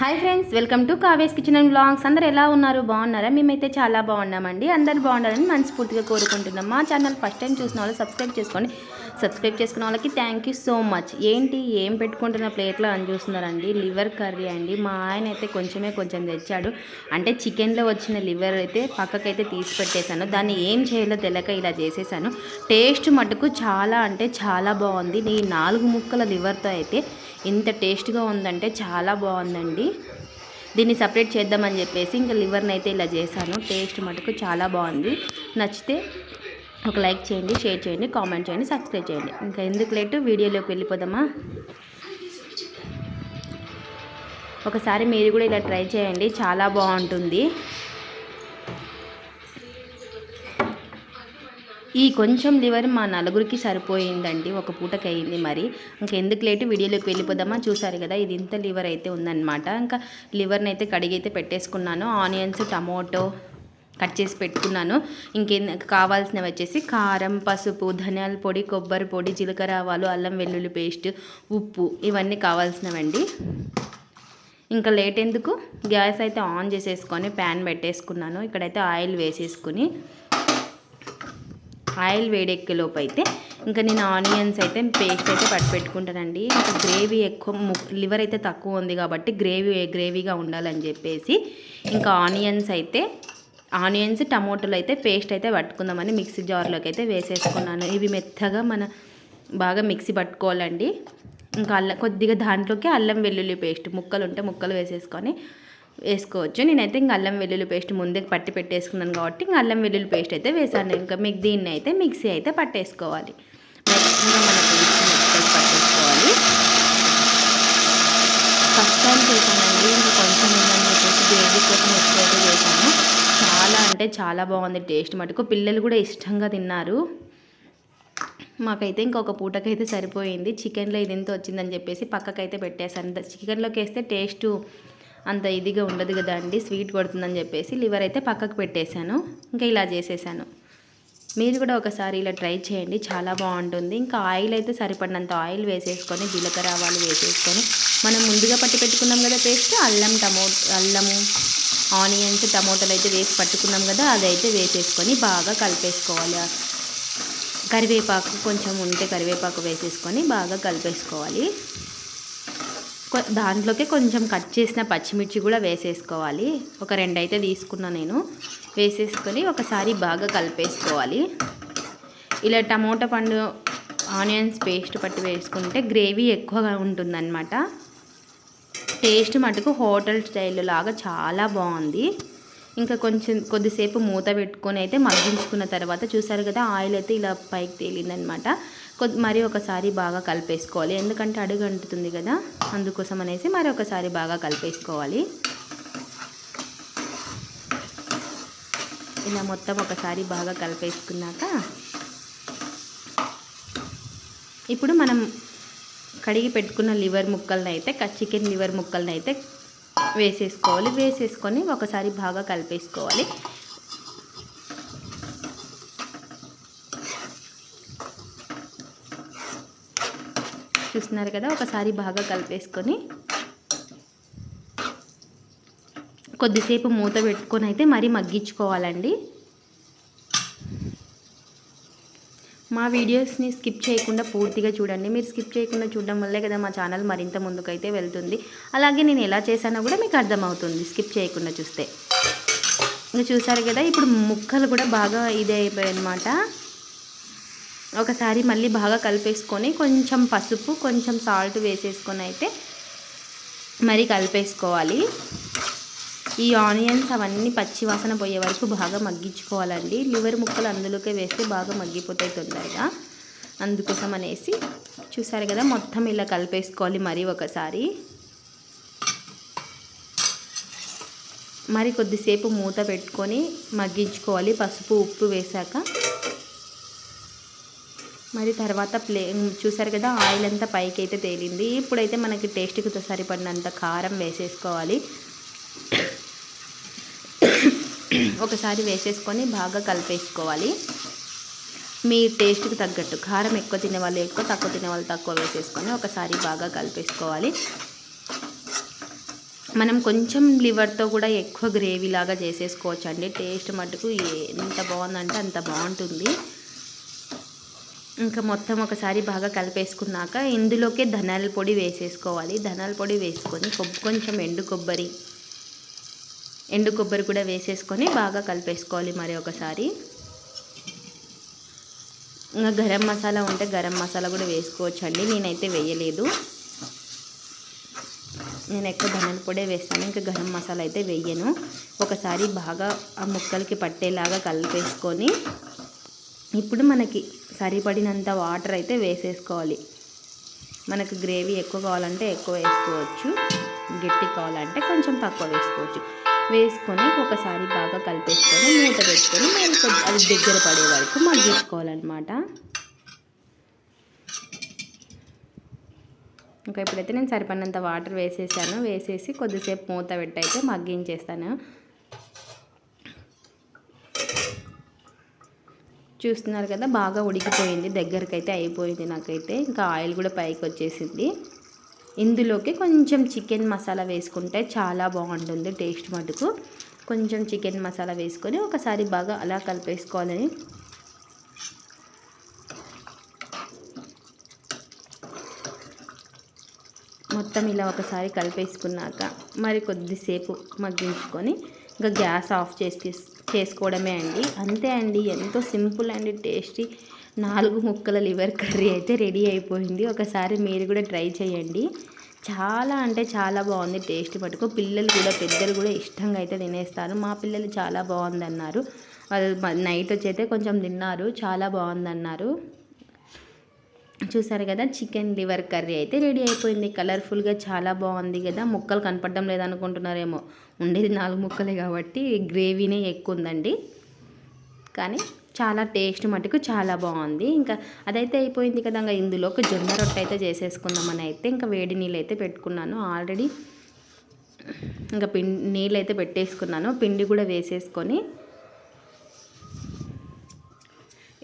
Hi friends welcome to Kave's kitchen and blogs అందరు ఎలా ఉన్నారు? బాగున్నారా? మేమైతే చాలా బాగున్నామండి. అందరు బాగుండాలని మనస్ఫూర్తిగా కోరుకుంటున్నాం. మా ఛానల్ ఫస్ట్ టైం చూసిన వాళ్ళు సబ్స్క్రైబ్ చేసుకోండి సబ్స్క్రైబ్ చేసుకున్న వాళ్ళకి థ్యాంక్ యూ సో మచ్ ఏంటి ఏం పెట్టుకుంటున్న ప్లేట్లో అని చూస్తున్నారండి. లివర్ కర్రీ అండి. మా ఆయన అయితే కొంచెమే కొంచెం తెచ్చాడు. అంటే చికెన్లో వచ్చిన లివర్ అయితే పక్కకైతే తీసి పెట్టేశాను. దాన్ని ఏం చేయాలో తెలియక ఇలా చేసేసాను. టేస్ట్ మటుకు చాలా అంటే చాలా బాగుంది. ఈ నాలుగు ముక్కల లివర్తో అయితే ఇంత టేస్ట్గా ఉందంటే చాలా బాగుందండి. దీన్ని సపరేట్ చేద్దామని చెప్పేసి ఇంకా లివర్ని అయితే ఇలా చేశాను. టేస్ట్ మటుకు చాలా బాగుంది. నచ్చితే ఒక లైక్ చేయండి షేర్ చేయండి కామెంట్ చేయండి సబ్స్క్రైబ్ చేయండి. ఇంకా ఎందుకు లేటు? వీడియోలోకి వెళ్ళిపోదామా? ఒకసారి మీరు కూడా ఇలా ట్రై చేయండి చాలా బాగుంటుంది. ఈ కొంచెం లివర్ మా నలుగురికి సరిపోయిందండి ఒక పూటకి అయింది మరి. ఇంకెందుకు లేటు? వీడియోలోకి వెళ్ళిపోదామా? చూసారు కదా ఇది ఇంత లివర్ అయితే ఉందన్నమాట. ఇంకా లివర్ని అయితే కడిగి అయితే పెట్టేసుకున్నాను. ఆనియన్స్ టమోటో కట్ చేసి పెట్టుకున్నాను. ఇంకేం కావాల్సినవి వచ్చేసి కారం పసుపు ధనియాల పొడి కొబ్బరి పొడి జీలకర్ర ఆవాలు అల్లం వెల్లుల్లి పేస్ట్ ఉప్పు ఇవన్నీ కావాల్సినవండి. ఇంకా లేట్ ఎందుకు? గ్యాస్ అయితే ఆన్ చేసేసుకొని ప్యాన్ పెట్టేసుకున్నాను. ఇక్కడైతే ఆయిల్ వేసేసుకుని ఆయిల్ వేడెక్కేలోపు అయితే ఇంకా నేను ఆనియన్స్ అయితే పేస్ట్ అయితే పట్టుపెట్టుకుంటానండి ఇంకా గ్రేవీ ఎక్కువ లివర్ అయితే తక్కువ ఉంది కాబట్టి గ్రేవీ గ్రేవీగా ఉండాలని చెప్పేసి ఇంకా ఆనియన్స్ అయితే ఆనియన్స్ టమోటాలు అయితే పేస్ట్ అయితే పట్టుకుందామని మిక్సీ జార్లోకి అయితే వేసేసుకున్నాను. ఇవి మెత్తగా మన బాగా మిక్సీ పట్టుకోవాలండి. ఇంకా అల్లం కొద్దిగా దాంట్లోకి అల్లం వెల్లుల్లి పేస్ట్ ముక్కలు ఉంటే ముక్కలు వేసేసుకొని వేసుకోవచ్చు. నేనైతే ఇంకా అల్లం వెల్లుల్లి పేస్ట్ ముందే పట్టి పెట్టేసుకున్నాను కాబట్టి ఇంకా అల్లం వెల్లుల్లి పేస్ట్ అయితే వేసాను. ఇంకా మీకు దీన్ని అయితే మిక్సీ అయితే పట్టేసుకోవాలి. పట్టేసుకోవాలి. ఫస్ట్ టైం చేశానండి. ఇంకా కొంచెం ఉందని చెప్పేసి బేబీ కోసం ఎక్కువైతే చేశాను. చాలా అంటే చాలా బాగుంది టేస్ట్ మటుకు. పిల్లలు కూడా ఇష్టంగా తిన్నారు. మాకైతే ఇంకొక పూటకైతే సరిపోయింది. చికెన్లో ఇది ఎంత వచ్చిందని చెప్పేసి పక్కకైతే పెట్టేశాను. చికెన్లోకి వేస్తే టేస్ట్ అంత ఇదిగా ఉండదు కదా అండి. స్వీట్ కొడుతుందని చెప్పేసి లివర్ అయితే పక్కకు పెట్టేశాను. ఇంకా ఇలా చేసేసాను మీరు కూడా ఒకసారి ఇలా ట్రై చేయండి. చాలా బాగుంటుంది. ఇంకా ఆయిల్ అయితే సరిపడినంత ఆయిల్ వేసేసుకొని జీలకర్ర ఆవాలు వేసేసుకొని మనం ముందుగా పట్టి పెట్టుకున్నాం కదా పేస్ట్ అల్లం టమోటో అల్లము ఆనియన్స్ టమోటాలు అయితే వేసి పట్టుకున్నాం కదా అదైతే వేసేసుకొని బాగా కలిపేసుకోవాలి. కరివేపాకు కొంచెం ఉంటే కరివేపాకు వేసేసుకొని బాగా కలిపేసుకోవాలి. దాంట్లోకి కొంచెం కట్ చేసిన పచ్చిమిర్చి కూడా వేసేసుకోవాలి. ఒక రెండు అయితే తీసుకున్నా నేను. వేసేసుకొని ఒకసారి బాగా కలిపేసుకోవాలి. ఇలా టమోటా పండు ఆనియన్స్ పేస్ట్ పట్టి వేసుకుంటే గ్రేవీ ఎక్కువగా ఉంటుందన్నమాట. టేస్ట్ మటుకు హోటల్ స్టైల్ లాగా చాలా బాగుంది. ఇంకా కొంచెం కొద్దిసేపు మూత పెట్టుకొని అయితే మగ్గించుకున్న తర్వాత చూసారు కదా ఆయిల్ అయితే ఇలా పైకి తేలిందనమాట. కొద్ది మరి ఒకసారి బాగా కలిపేసుకోవాలి. ఎందుకంటే అడుగు అంటుతుంది కదా అందుకోసం అనేసి మరి ఒకసారి బాగా కలిపేసుకోవాలి. ఇలా మొత్తం ఒకసారి బాగా కలిపేసుకున్నాక ఇప్పుడు మనం కడిగి పెట్టుకున్న లివర్ ముక్కలను అయితే చికెన్ లివర్ ముక్కలను అయితే వేసేసుకోవాలి. వేసేసుకొని ఒకసారి బాగా కలిపేసుకోవాలి. చూస్తున్నారు కదా? ఒకసారి బాగా కలిపేసుకొని కొద్దిసేపు మూత పెట్టుకొని అయితే మరీ మగ్గించుకోవాలండి. మా వీడియోస్ని స్కిప్ చేయకుండా పూర్తిగా చూడండి. మీరు స్కిప్ చేయకుండా చూడడం వల్లే కదా మా ఛానల్ మరింత ముందుకైతే వెళ్తుంది. అలాగే నేను ఎలా చేశానో కూడా మీకు అర్థమవుతుంది. స్కిప్ చేయకుండా చూస్తే. ఇంకా చూసారు కదా ఇప్పుడు ముక్కలు కూడా బాగా ఇదే అయిపోయాయి అనమాట ఒకసారి మళ్ళీ బాగా కలిపేసుకొని కొంచెం పసుపు కొంచెం సాల్ట్ వేసేసుకొని అయితే మరి కలిపేసుకోవాలి. ఈ ఆనియన్స్ అవన్నీ పచ్చి వాసన పోయే వరకు బాగా మగ్గించుకోవాలండి. లివర్ ముక్కలు అందులోకే వేస్తే బాగా మగ్గిపోతాయి తొందరగా. అందుకోసం అనేసి చూసారు కదా మొత్తం ఇలా కలిపేసుకోవాలి మరి ఒకసారి. మరి కొద్దిసేపు మూత పెట్టుకొని మగ్గించుకోవాలి. పసుపు ఉప్పు వేసాక మరి తర్వాత ప్లే చూసారు కదా ఆయిల్ అంతా పైకి అయితే తేలింది. ఇప్పుడైతే మనకి టేస్ట్కి సరిపడినంత కారం వేసేసుకోవాలి. ఒకసారి వేసేసుకొని బాగా కలిపేసుకోవాలి. మీ టేస్ట్కి తగ్గట్టు కారం ఎక్కువ తినేవాళ్ళు ఎక్కువ తక్కువ తినేవాళ్ళు తక్కువ వేసేసుకొని ఒకసారి బాగా కలిపేసుకోవాలి. మనం కొంచెం లివర్తో కూడా ఎక్కువ గ్రేవీ లాగా చేసేసుకోవచ్చు అండి టేస్ట్ మటుకు ఎంత బాగుందంటే అంత బాగుంటుంది. ఇంకా మొత్తం ఒకసారి బాగా కలిపేసుకున్నాక ఇందులోకే ధనాల పొడి వేసేసుకోవాలి. ధనాల పొడి వేసుకొని కొంచెం ఎండు కొబ్బరి ఎండు కొబ్బరి కూడా వేసేసుకొని బాగా కలిపేసుకోవాలి మరి ఒకసారి. ఇంకా గరం మసాలా ఉంటే గరం మసాలా కూడా వేసుకోవచ్చు అండి నేనైతే వేయలేదు. నేను ఎక్కువ ధనియాల పొడే వేస్తాను. ఇంకా గరం మసాలా అయితే వేయను. ఒకసారి బాగా ఆ ముక్కలకి పట్టేలాగా కలిపేసుకొని ఇప్పుడు మనకి సరిపడినంత వాటర్ అయితే వేసేసుకోవాలి. మనకు గ్రేవీ ఎక్కువ కావాలంటే ఎక్కువ వేసుకోవచ్చు. గట్టి కావాలంటే కొంచెం తక్కువ వేసుకోవచ్చు. వేసుకొని ఒకసారి బాగా కలిపేసుకొని మూత పెట్టుకొని మరి అది దగ్గర పడే వరకు మగ్గించుకోవాలన్నమాట. ఇంకా ఇప్పుడైతే నేను సరిపడినంత వాటర్ వేసేసాను. వేసేసి కొద్దిసేపు మూత పెట్టయితే మగ్గించేస్తాను. చూస్తున్నారు కదా బాగా ఉడికిపోయింది. దగ్గరకైతే అయిపోయింది నాకైతే. ఇంకా ఆయిల్ కూడా పైకి వచ్చేసింది. ఇందులోకి కొంచెం చికెన్ మసాలా వేసుకుంటే చాలా బాగుంటుంది టేస్ట్ మటుకు. కొంచెం చికెన్ మసాలా వేసుకొని ఒకసారి బాగా అలా కలిపేసుకోవాలని. మొత్తం ఇలా ఒకసారి కలిపేసుకున్నాక మరి కొద్దిసేపు మగ్గించుకొని ఇంకా గ్యాస్ ఆఫ్ చేసి చేసుకోవడమే అండి. అంతే అండి ఎంతో సింపుల్ అండ్ టేస్టీ నాలుగు ముక్కల లివర్ కర్రీ అయితే రెడీ అయిపోయింది. ఒకసారి మీరు కూడా ట్రై చేయండి. చాలా అంటే చాలా బాగుంది టేస్ట్ పట్టుకు పిల్లలు కూడా పెద్దలు కూడా ఇష్టంగా అయితే తినేస్తారు. మా పిల్లలు చాలా బాగుందన్నారు. వాళ్ళు నైట్ వచ్చి అయితే కొంచెం తిన్నారు. చాలా బాగుందన్నారు. చూసారు కదా చికెన్ లివర్ కర్రీ అయితే రెడీ అయిపోయింది. కలర్ఫుల్గా చాలా బాగుంది కదా. ముక్కలు కనపడడం లేదనుకుంటున్నారేమో. ఉండేది నాలుగు ముక్కలే కాబట్టి గ్రేవీనే ఎక్కువ ఉందండి. కానీ చాలా టేస్ట్ మటుకు చాలా బాగుంది. ఇంకా అదైతే అయిపోయింది కదా ఇంకా ఇందులో ఒక జొన్న రొట్టె అయితే చేసేసుకుందామని అయితే ఇంకా వేడి నీళ్ళు అయితే పెట్టుకున్నాను. ఆల్రెడీ ఇంకా పిండి నీళ్ళు అయితే పెట్టేసుకున్నాను. పిండి కూడా వేసేసుకొని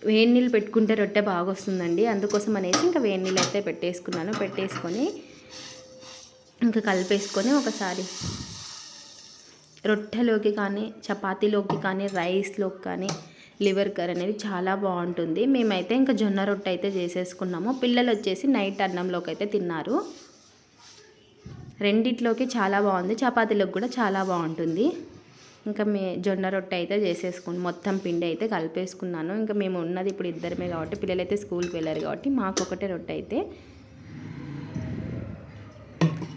వేడి నీళ్ళు పెట్టుకుంటే రొట్టె బాగా వస్తుందండి అందుకోసం అనేసి ఇంకా వేడి నీళ్ళు అయితే పెట్టేసుకున్నాను. పెట్టేసుకొని ఇంకా కలిపేసుకొని ఒకసారి రొట్టెలోకి కానీ చపాతీలోకి కానీ రైస్లోకి కానీ లివర్ కర్రీ అనేది చాలా బాగుంటుంది. మేమైతే ఇంకా జొన్న రొట్టె అయితే చేసేసుకున్నాము. పిల్లలు వచ్చేసి నైట్ అన్నంలోకి అయితే తిన్నారు. రెండిట్లోకి చాలా బాగుంది. చపాతీలోకి కూడా చాలా బాగుంటుంది. ఇంకా మే జొన్న రొట్టె అయితే చేసేసుకుని మొత్తం పిండి అయితే కలిపేసుకున్నాను. ఇంకా మేము ఉన్నది ఇప్పుడు ఇద్దరమే కాబట్టి పిల్లలు అయితే స్కూల్కి వెళ్ళారు కాబట్టి మాకు ఒకటే రొట్టె అయితే.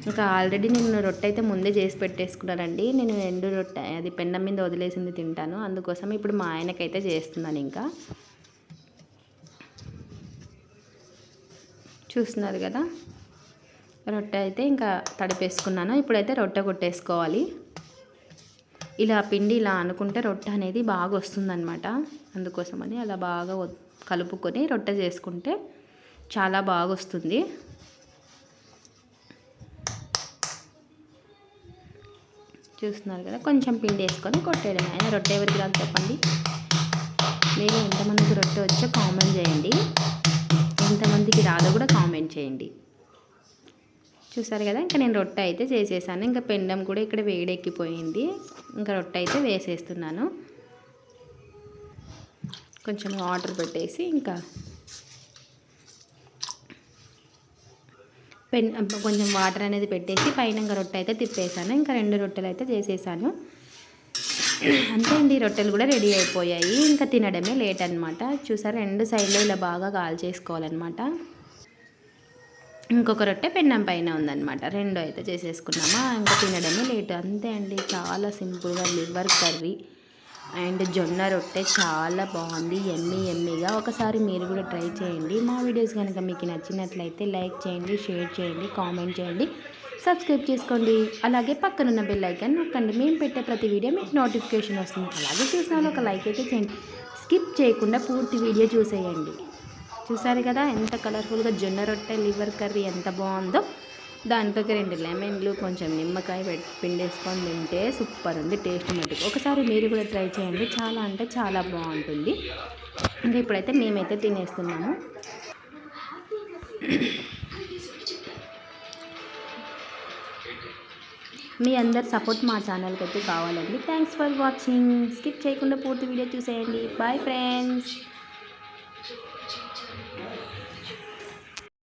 ఇంకా ఆల్రెడీ నేను రొట్టె అయితే ముందే చేసి పెట్టేసుకున్నానండి. నేను ఎండు రొట్టె అది పెండం మీద వదిలేసింది తింటాను. అందుకోసం ఇప్పుడు మా ఆయనకైతే చేస్తున్నాను ఇంకా. చూస్తున్నారు కదా? రొట్టె అయితే ఇంకా తడిపేసుకున్నాను. ఇప్పుడైతే రొట్టె కొట్టేసుకోవాలి. ఇలా పిండి ఇలా అనుకుంటే రొట్టె అనేది బాగా వస్తుందన్నమాట. అందుకోసమని అలా బాగా కలుపుకొని రొట్టె చేసుకుంటే చాలా బాగా వస్తుంది. చూస్తున్నారు కదా కొంచెం పిండి వేసుకొని కొట్టేయడం ఆయన రొట్టె ఎవరికి రాదు చెప్పండి. మీరు ఎంతమందికి రొట్టె వచ్చో కామెంట్ చేయండి. ఎంతమందికి రాదో కూడా కామెంట్ చేయండి. చూసారు కదా ఇంకా నేను రొట్టె అయితే చేసేసాను. ఇంకా పెండం కూడా ఇక్కడ వేడెక్కిపోయింది. ఇంకా రొట్టె అయితే వేసేస్తున్నాను. కొంచెం వాటర్ పెట్టేసి ఇంకా కొంచెం వాటర్ అనేది పెట్టేసి పైన ఇంకా రొట్టె అయితే తిప్పేసాను. ఇంకా రెండు రొట్టెలు అయితే చేసేసాను. అంతే అండి రొట్టెలు కూడా రెడీ అయిపోయాయి. ఇంకా తినడమే లేట్ అనమాట చూసారు రెండు సైడ్లో ఇలా బాగా కాల్ చేసుకోవాలన్నమాట. ఇంకొక రొట్టె పెన్నం పైన ఉందన్నమాట. రెండు అయితే చేసేసుకున్నామా ఇంకా తినడమే లేట్. అంతే అండి చాలా సింపుల్గా లివర్ కర్రీ. అండ్ జొన్న రొట్టె చాలా బాగుంది ఎమ్మి ఎమ్మిగా. ఒకసారి మీరు కూడా ట్రై చేయండి. మా వీడియోస్ కనుక మీకు నచ్చినట్లయితే లైక్ చేయండి షేర్ చేయండి కామెంట్ చేయండి. సబ్స్క్రైబ్ చేసుకోండి. అలాగే పక్కనున్న బెల్ ఐకాన్ నొక్కండి. మేము పెట్టే ప్రతి వీడియో మీకు నోటిఫికేషన్ వస్తుంది. అలాగే చూసిన ఒక లైక్ అయితే చేయండి. స్కిప్ చేయకుండా పూర్తి వీడియో చూసేయండి. చూసారు కదా ఎంత కలర్ఫుల్గా జొన్న రొట్టె లివర్ కర్రీ ఎంత బాగుందో. దాంట్లోకి రెండు లెమన్లు కొంచెం నిమ్మకాయ పెట్టి పిండేసుకొని తింటే సూపర్ ఉంది టేస్ట్ మటుకు. ఒకసారి మీరు కూడా ట్రై చేయండి చాలా అంటే చాలా బాగుంటుంది. ఇంకా ఇప్పుడైతే మేమైతే తినేస్తున్నాము. మీ అందరి సపోర్ట్ మా ఛానల్కి అయితే కావాలండి. థ్యాంక్స్ ఫర్ వాచింగ్ స్కిప్ చేయకుండా పూర్తి వీడియో చూసేయండి. Bye friends